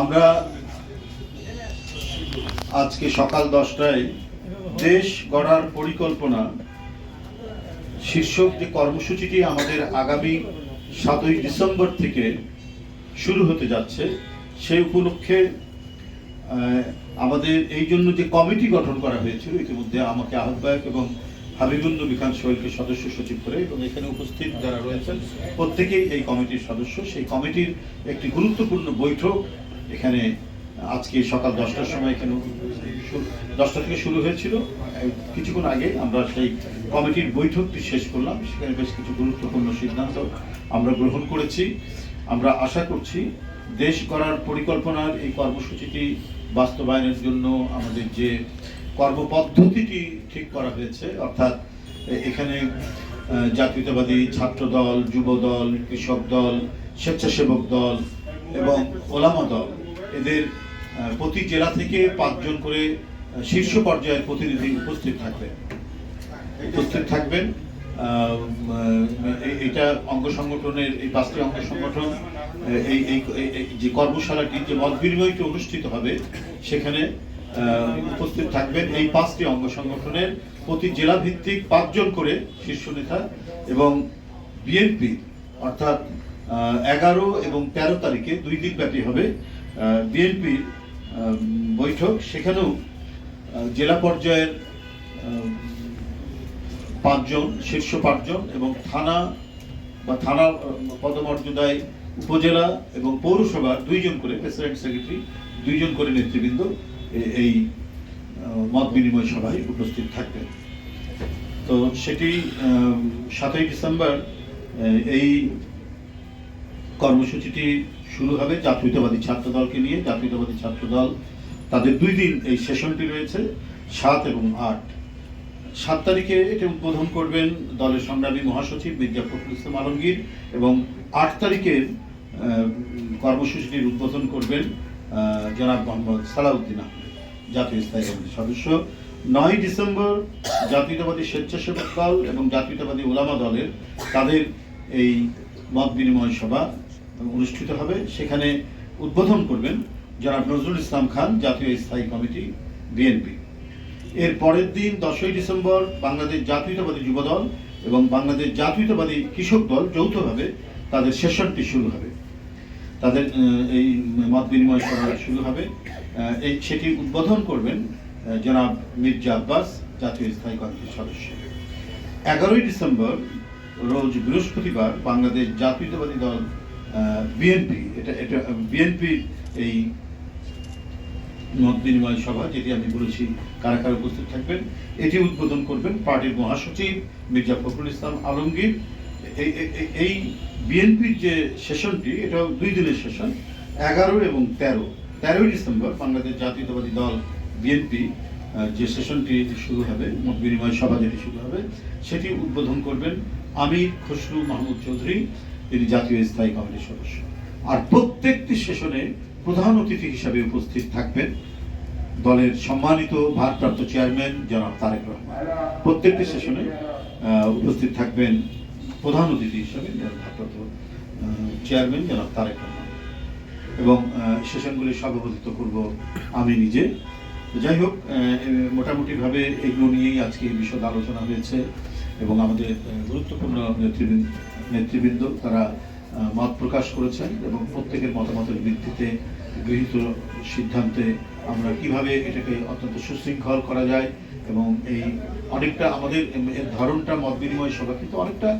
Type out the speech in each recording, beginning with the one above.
আমরা আজকে সকাল দশটায় দেশ গড়ার পরিকল্পনা, শীর্ষক যে কর্মসূচিটি আমাদের আগামী সাতই ডিসেম্বর থেকে শুরু হতে যাচ্ছে সেই উপলক্ষে আমাদের এই জন্য যে কমিটি গঠন করা হয়েছিল, ইতিমধ্যে আমাকে আহ্বায়ক এবং হাবিবুল নবী খান সোহেলকে সদস্য সচিব করে এবং এখানে উপস্থিত যারা রয়েছেন, প্রত্যেকেই এই কমিটির সদস্য। সেই কমিটির একটি গুরুত্বপূর্ণ বৈঠক এখানে আজকে সকাল দশটার সময় এখানে দশটা থেকে শুরু হয়েছিল। কিছুক্ষণ আগে আমরা সেই কমিটির বৈঠকটি শেষ করলাম। সেখানে বেশ কিছু গুরুত্বপূর্ণ সিদ্ধান্ত আমরা গ্রহণ করেছি। আমরা আশা করছি দেশ করার পরিকল্পনার এই কর্মসূচিটি বাস্তবায়নের জন্য আমাদের যে কর্মপদ্ধতিটি ঠিক করা হয়েছে, অর্থাৎ এখানে জাতীয়তাবাদী ছাত্র দল যুব দল কৃষক দল, স্বেচ্ছাসেবক দল এবং ওলামা দল এদের প্রতি জেলা থেকে পাঁচজন করে শীর্ষ পর্যায়ের প্রতিনিধি উপস্থিত থাকবেন। উপস্থিত থাকবেন। এটা অঙ্গ সংগঠনের, এই পাঁচটি অঙ্গ সংগঠন এই যে কর্মশালাটি যে মত বিনিময়টি অনুষ্ঠিত হবে, সেখানে উপস্থিত থাকবেন এই পাঁচটি অঙ্গ সংগঠনের প্রতি জেলা ভিত্তিক পাঁচজন করে শীর্ষ নেতা এবং বিএনপি, অর্থাৎ এগারো এবং তেরো তারিখে দুই দিন ব্যাপী হবে। বিএনপির বৈঠক, সেখানেও জেলা পর্যায়ের পাঁচজন, শীর্ষ পাঁচজন এবং থানা বা থানা পদমর্যাদায় উপজেলা এবং পৌরসভার দুইজন করে, প্রেসিডেন্ট, সেক্রেটারি, দুইজন করে নেতৃবৃন্দ এই মত বিনিময় সভায় উপস্থিত থাকবেন। তো সেটি সাতই ডিসেম্বর এই কর্মসূচিটি শুরু হবে জাতীয়তাবাদী ছাত্র দলকে নিয়ে। জাতীয়তাবাদী ছাত্র দল তাদের দুই দিন এই সেশনটি রয়েছে সাত এবং আট। সাত তারিখে এটি উদ্বোধন করবেন দলের সংগ্রামী মহাসচিব মির্জা ফখরুল ইসলাম আলমগীর এবং আট তারিখের আহ, কর্মসূচিটির উদ্বোধন করবেন জনাব মোহাম্মদ সালাউদ্দিন আহমেদ জাতীয় স্থায়ী কমিটির সদস্য। নয় ডিসেম্বর জাতীয়তাবাদী স্বেচ্ছাসেবক দল এবং জাতীয়তাবাদী ওলামা দলের তাদের এই মত বিনিময় সভা অনুষ্ঠিত হবে, সেখানে উদ্বোধন করবেন জনাব নজরুল ইসলাম খান, জাতীয় স্থায়ী কমিটি, বিএনপি। এর পরের দিন দশই ডিসেম্বর বাংলাদেশ জাতীয়তাবাদী যুবদল এবং বাংলাদেশ জাতীয়তাবাদী কৃষক দল যৌথভাবে তাদের সেশনটি শুরু হবে। তাদের এই মত বিনিময় সভা শুরু হবে। এই, সেটি উদ্বোধন করবেন জনাব মির্জা আব্বাস, জাতীয় স্থায়ী কমিটির সদস্য। এগারোই ডিসেম্বর, রোজ বৃহস্পতিবার বাংলাদেশ জাতীয়তাবাদী দল বিএনপি এটা এটা বিএনপির এই মত বিনিময় সভা যেটি আমি বলেছি, কারা কারা উপস্থিত থাকবেন, এটি উদ্বোধন করবেন পার্টির মহাসচিব মির্জা ফখরুল ইসলাম আলমগীর। এই বিএনপির যে সেশনটি এটা দুই দিনের সেশন, এগারো এবং তেরো। তেরোই ডিসেম্বর বাংলাদেশ জাতীয়তাবাদী দল বিএনপি যে সেশনটি শুরু হবে, মত বিনিময় সভা যেটি শুরু হবে, সেটি উদ্বোধন করবেন আমির খসরু মাহমুদ চৌধুরী। তিনি জাতীয় স্থায়ী কমিটির সদস্য। আর প্রত্যেকটি সেশনে প্রধান অতিথি হিসাবে উপস্থিত থাকবেন দলের সম্মানিত ভারপ্রাপ্ত চেয়ারম্যান জনাব তারেক রহমান। প্রত্যেকটি সেশনে উপস্থিত থাকবেন প্রধান অতিথি হিসাবে ভারপ্রাপ্ত চেয়ারম্যান জনাব তারেক রহমান। এবং আহ, সেশনগুলির সভাপতিত্ব করব আমি নিজে। যাই হোক মোটামুটিভাবে এগুলো নিয়েই আজকে বিশদ আলোচনা হয়েছে এবং আমাদের গুরুত্বপূর্ণ নেতৃবৃন্দ নেতৃবৃন্দ তারা মত প্রকাশ করেছেন এবং প্রত্যেকের মতামতের ভিত্তিতে গৃহীত সিদ্ধান্তে আমরা কীভাবে এটাকে অত্যন্ত সুশৃঙ্খল করা যায় এবং এই অনেকটা আমাদের এর ধরনটা মত বিনিময় সভা, কিন্তু অনেকটা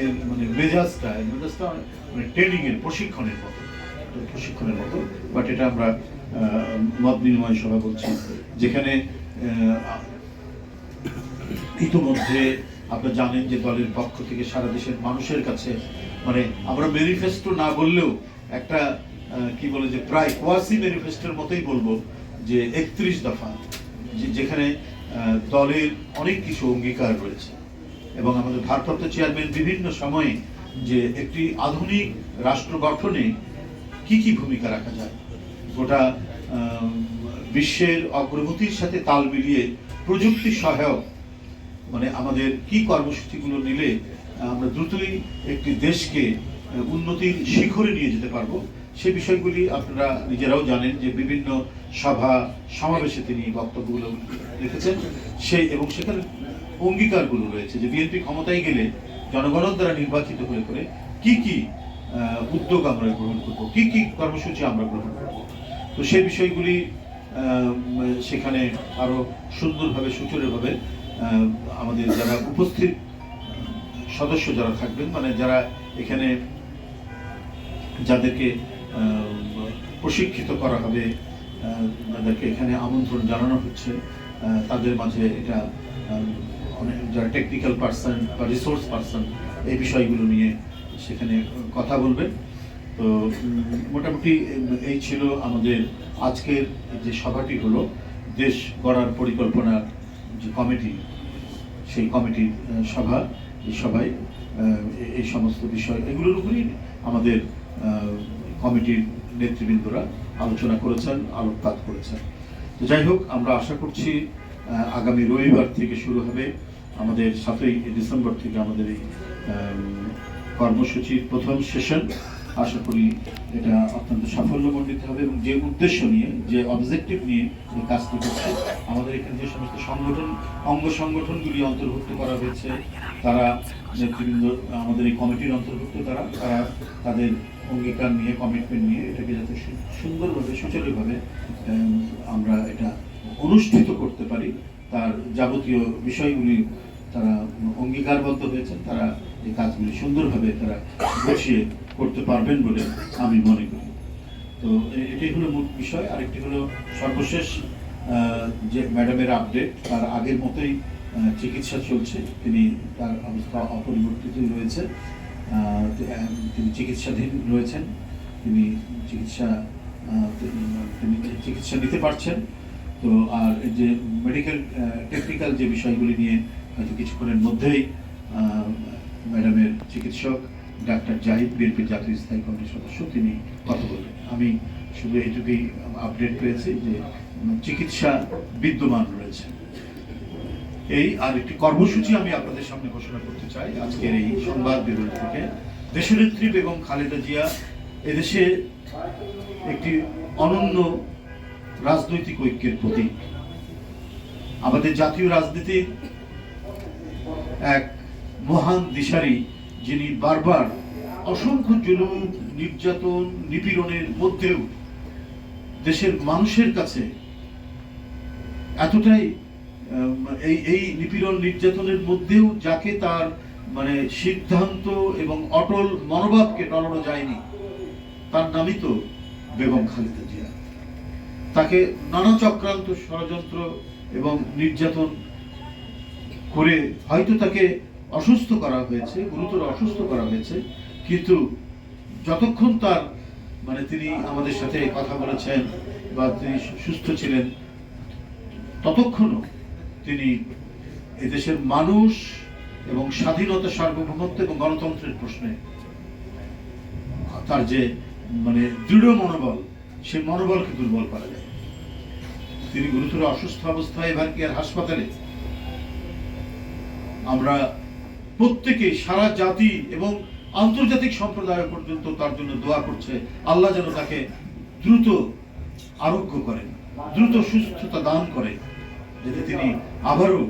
এর মানে মেজাজটা মেজাজটা মানে ট্রেনিংয়ের, প্রশিক্ষণের মতো প্রশিক্ষণের মতো বাট এটা আমরা মত বিনিময় সভা বলছি, যেখানে ইতিমধ্যে আপনারা জানেন যে দলের পক্ষ থেকে সারা দেশের মানুষের কাছে মানে আমরা ম্যানিফেস্টো না বললেও একটা কি বলে যে, প্রায় কোয়াসি ম্যানিফেস্টোর মতোই বলব যে একত্রিশ দফা যেখানে দলের অনেক কিছু অঙ্গীকার রয়েছে। এবং আমাদের ভারপ্রাপ্ত চেয়ারম্যান বিভিন্ন সময়ে যে একটি আধুনিক রাষ্ট্র গঠনে কি কি ভূমিকা রাখা যায়, গোটা বিশ্বের অগ্রগতির সাথে তাল মিলিয়ে প্রযুক্তি সহায়ক মানে আমাদের কি কর্মসূচিগুলো নিলে আমরা দ্রুতই একটি দেশকে উন্নতির শিখরে নিয়ে যেতে পারব সে বিষয়গুলি আপনারা নিজেরাও জানেন যে বিভিন্ন সভা সমাবেশে তিনি বক্তব্যগুলো রেখেছেন। সেই এবং সেখানে অঙ্গীকারগুলো রয়েছে যে বিএনপি ক্ষমতায় গেলে জনগণের দ্বারা নির্বাচিত হয়ে করে কি কি উদ্যোগ আমরা গ্রহণ করব কি কি কর্মসূচি আমরা গ্রহণ করব। তো সেই বিষয়গুলি সেখানে আরও সুন্দরভাবে সুচরিতভাবে আহ, আমাদের যারা উপস্থিত, সদস্য যারা থাকবেন মানে যারা এখানে যাদেরকে প্রশিক্ষিত করা হবে যাদেরকে এখানে আমন্ত্রণ জানানো হচ্ছে তাদের মাঝে এটা অনেক যারা টেকনিক্যাল পার্সন বা রিসোর্স পার্সন এই বিষয়গুলো নিয়ে সেখানে কথা বলবেন। তো মোটামুটি, এই ছিল আমাদের আজকের যে সভাটি হলো, দেশ গড়ার পরিকল্পনার যে কমিটি, সেই কমিটির সভা, এই সভায় এই সমস্ত বিষয়, এগুলোর উপরই আমাদের কমিটির নেতৃবৃন্দরা আলোচনা করেছেন, আলোকপাত করেছেন। তো যাই হোক, আমরা আশা করছি আগামী রবিবার থেকে শুরু হবে আমাদের সাতই ডিসেম্বর থেকে আমাদের এই কর্মসূচির প্রথম সেশন। আশা করি এটা অত্যন্ত সাফল্যমণ্ডিত হবে এবং যে উদ্দেশ্য নিয়ে যে অবজেক্টিভ নিয়ে এই কাজটি করছে আমাদের এখানে যে সমস্ত সংগঠন অঙ্গ সংগঠনগুলি অন্তর্ভুক্ত করা হয়েছে তারা নেতৃবৃন্দ আমাদের এই কমিটির অন্তর্ভুক্ত তারা তারা তাদের অঙ্গীকার নিয়ে কমিটমেন্ট নিয়ে এটাকে যাতে সুন্দরভাবে সুচারুভাবে আম, আমরা এটা অনুষ্ঠিত করতে পারি। তার যাবতীয় বিষয়গুলি তারা অঙ্গীকারবদ্ধ হয়েছেন তারা এই কাজগুলি সুন্দরভাবে তারা গুছিয়ে করতে পারবেন বলে আমি মনে করি। তো এ- এটাই হলো মূল বিষয়, আরেকটি হলো সর্বশেষ যে ম্যাডামের আপডেট, তার আগের মতোই চিকিৎসা চলছে, তিনি তার অবস্থা অপরিবর্তিত রয়েছে তিনি চিকিৎসাধীন রয়েছেন, তিনি চিকিৎসা তিনি- চিকিৎসা নিতে পারছেন। তো আর যে মেডিকেল টেকনিক্যাল যে বিষয়গুলি নিয়ে হয়তো কিছুক্ষণের মধ্যেই ম্যাডামের চিকিৎসক, ডাক্তার জাহিদ বিএনপির জাতীয় স্থায়ী কমিটির সদস্য, তিনি কথা বলবেন আমি শুধু এইটুকুই আপডেট পেয়েছি যে চিকিৎসা বিদ্যমান রয়েছে। এই আর একটি কর্মসূচি আমি আপনাদের সামনে ঘোষণা করতে চাই। আজকের এই সংবাদ বিরোধী থেকে দেশনেত্রী বেগম খালেদা জিয়া এদেশে একটি অনন্য রাজনৈতিক ঐক্যের প্রতীক। আমাদের জাতীয় রাজনীতির এক মহান দিশারি, যিনি বারবার অসংখ্য জুলুম, নির্যাতন, নিপীড়নের মধ্যেও দেশের মানুষের কাছে এতটাই এই এই নিপীড়ন, নির্যাতনের মধ্যেও যাকে তার মানে সিদ্ধান্ত এবং অটল মনোভাবকে টলানো যায়নি, তার নামই তো বেগম খালেদা জিয়া। তাকে নানা চক্রান্ত ষড়যন্ত্র এবং নির্যাতন করে হয়তো তাকে অসুস্থ করা হয়েছে, গুরুতর অসুস্থ করা হয়েছে। কিন্তু যতক্ষণ তার মানে তিনি আমাদের সাথে কথা বলেছেন বা তিনি সুস্থ ছিলেন, ততক্ষণও তিনি এদেশের মানুষ এবং স্বাধীনতা সার্বভৌমত্ব এবং গণতন্ত্রের প্রশ্নে তার যে মানে দৃঢ় মনোবল, সেই মনোবলকে দুর্বল করা যায়। তিনি গুরুতর অসুস্থ অবস্থায় এবার কি আর হাসপাতালে? আমরা প্রত্যেকে সারা জাতি এবং আন্তর্জাতিক সম্প্রদায় পর্যন্ত তার জন্য দোয়া করছে। আল্লাহ যেন তাকে দ্রুত আরোগ্য করেন, দ্রুত সুস্থতা দান করে, যাতে তিনি আবারও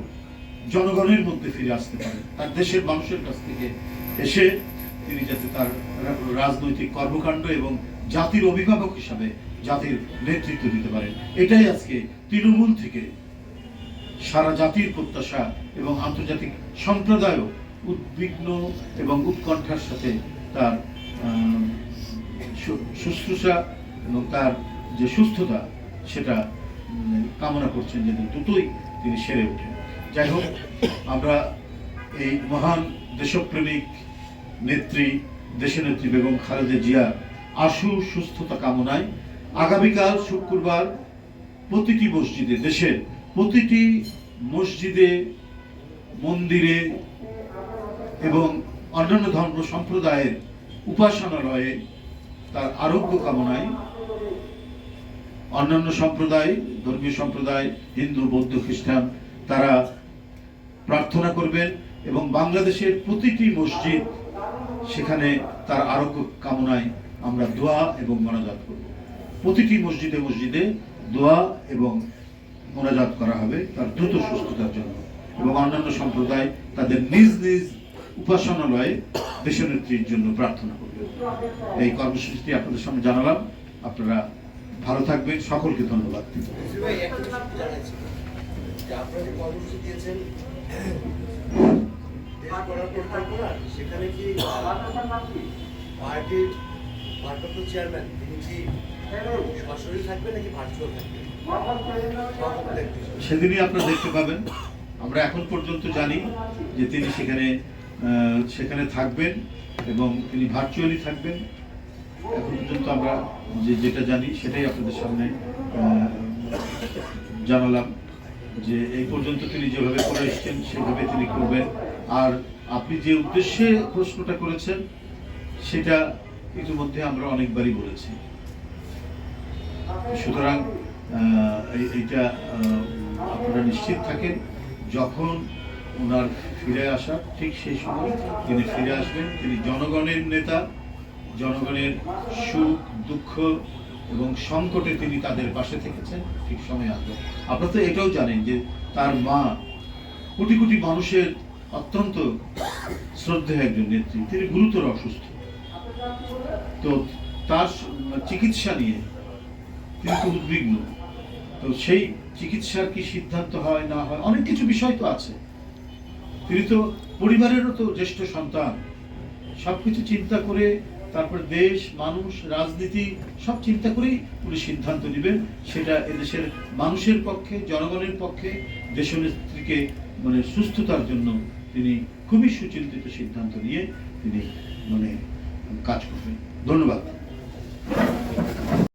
জনগণের মধ্যে ফিরে আসতে পারেন। তার দেশের মানুষের কাছ থেকে এসে তিনি যাতে তার রাজনৈতিক কর্মকাণ্ড এবং জাতির অভিভাবক হিসাবে জাতির নেতৃত্ব দিতে পারেন। এটাই আজকে তৃণমূল থেকে সারা জাতির প্রত্যাশা এবং আন্তর্জাতিক সম্প্রদায়ও উদ্বিগ্ন এবং উৎকণ্ঠার সাথে তার শুশ্রূষা এবং তার যে সুস্থতা, সেটা কামনা করছেন যে দ্রুতই তিনি সেরে ওঠেন। যাই হোক, আমরা এই মহান দেশপ্রেমিক নেত্রী, দেশনেত্রী বেগম খালেদা জিয়া আশু সুস্থতা কামনায় আগামীকাল শুক্রবার প্রতিটি মসজিদে দেশের প্রতিটি মসজিদে, মন্দিরে এবং অন্যান্য ধর্ম সম্প্রদায়ের উপাসনালয়ে তার আরোগ্য কামনায় অন্যান্য সম্প্রদায়, ধর্মীয় সম্প্রদায়, হিন্দু, বৌদ্ধ, খ্রিস্টান, তারা প্রার্থনা করবেন এবং বাংলাদেশের প্রতিটি মসজিদ সেখানে তার আরোগ্য কামনায় আমরা দোয়া এবং মোনাজাত করব। প্রতিটি মসজিদে মসজিদে দোয়া এবং মোনাজাত করা হবে তার দ্রুত সুস্থতার জন্য। এবং অন্যান্য সম্প্রদায় তাদের নিজ নিজ উপাসনালয়ে দেশ দেশনেত্রীর জন্য প্রার্থনা করবে। এই কর্মসূচিটি আপনাদের সামনে জানালাম। আপনারা ভালো থাকবেন। সকলকে ধন্যবাদ। সেখানে কি পার্টির চেয়ারম্যান নাকি ভার্চুয়াল হিসেবে। সেদিনই আপনারা দেখতে পাবেন। আমরা এখন পর্যন্ত জানি যে তিনি সেখানে সেখানে থাকবেন এবং তিনি ভার্চুয়ালি থাকবেন। এখন পর্যন্ত আমরা যে, যেটা জানি সেটাই আপনাদের সামনে জানালাম যে এই পর্যন্ত তিনি যেভাবে করে এসেছেন, সেভাবে তিনি করবেন। আর আপনি যে উদ্দেশ্যে প্রশ্নটা করেছেন, সেটা ইতিমধ্যে আমরা অনেকবারই বলেছি। সুতরাং এইটা আপনারা নিশ্চিত থাকেন, যখন ওনার ফিরে আসা, ঠিক সেই সময় তিনি ফিরে আসবেন। তিনি জনগণের নেতা, জনগণের সুখ, দুঃখ এবং সংকটে তিনি তাদের পাশে থেকেছেন, ঠিক সময় আসবেন আপনারা তো এটাও জানেন যে তার মা কোটি কোটি মানুষের অত্যন্ত শ্রদ্ধেয় একজন নেত্রী। তিনি গুরুতর অসুস্থ। তো তার চিকিৎসা নিয়ে তিনি তো উদ্বিগ্ন। তো সেই চিকিৎসার কি সিদ্ধান্ত হয়, না হয়? অনেক কিছু বিষয় তো আছে। তিনি তো পরিবারেরও তো জ্যেষ্ঠ সন্তান। সবকিছু চিন্তা করে তারপর দেশ, মানুষ, রাজনীতি, সব চিন্তা করেই উনি সিদ্ধান্ত নেবেন। সেটা এদেশের মানুষের পক্ষে, জনগণের পক্ষে, দেশনেত্রীকে মানে সুস্থতার জন্য তিনি খুবই সুচিন্তিত সিদ্ধান্ত নিয়ে তিনি মানে কাজ করবেন। ধন্যবাদ।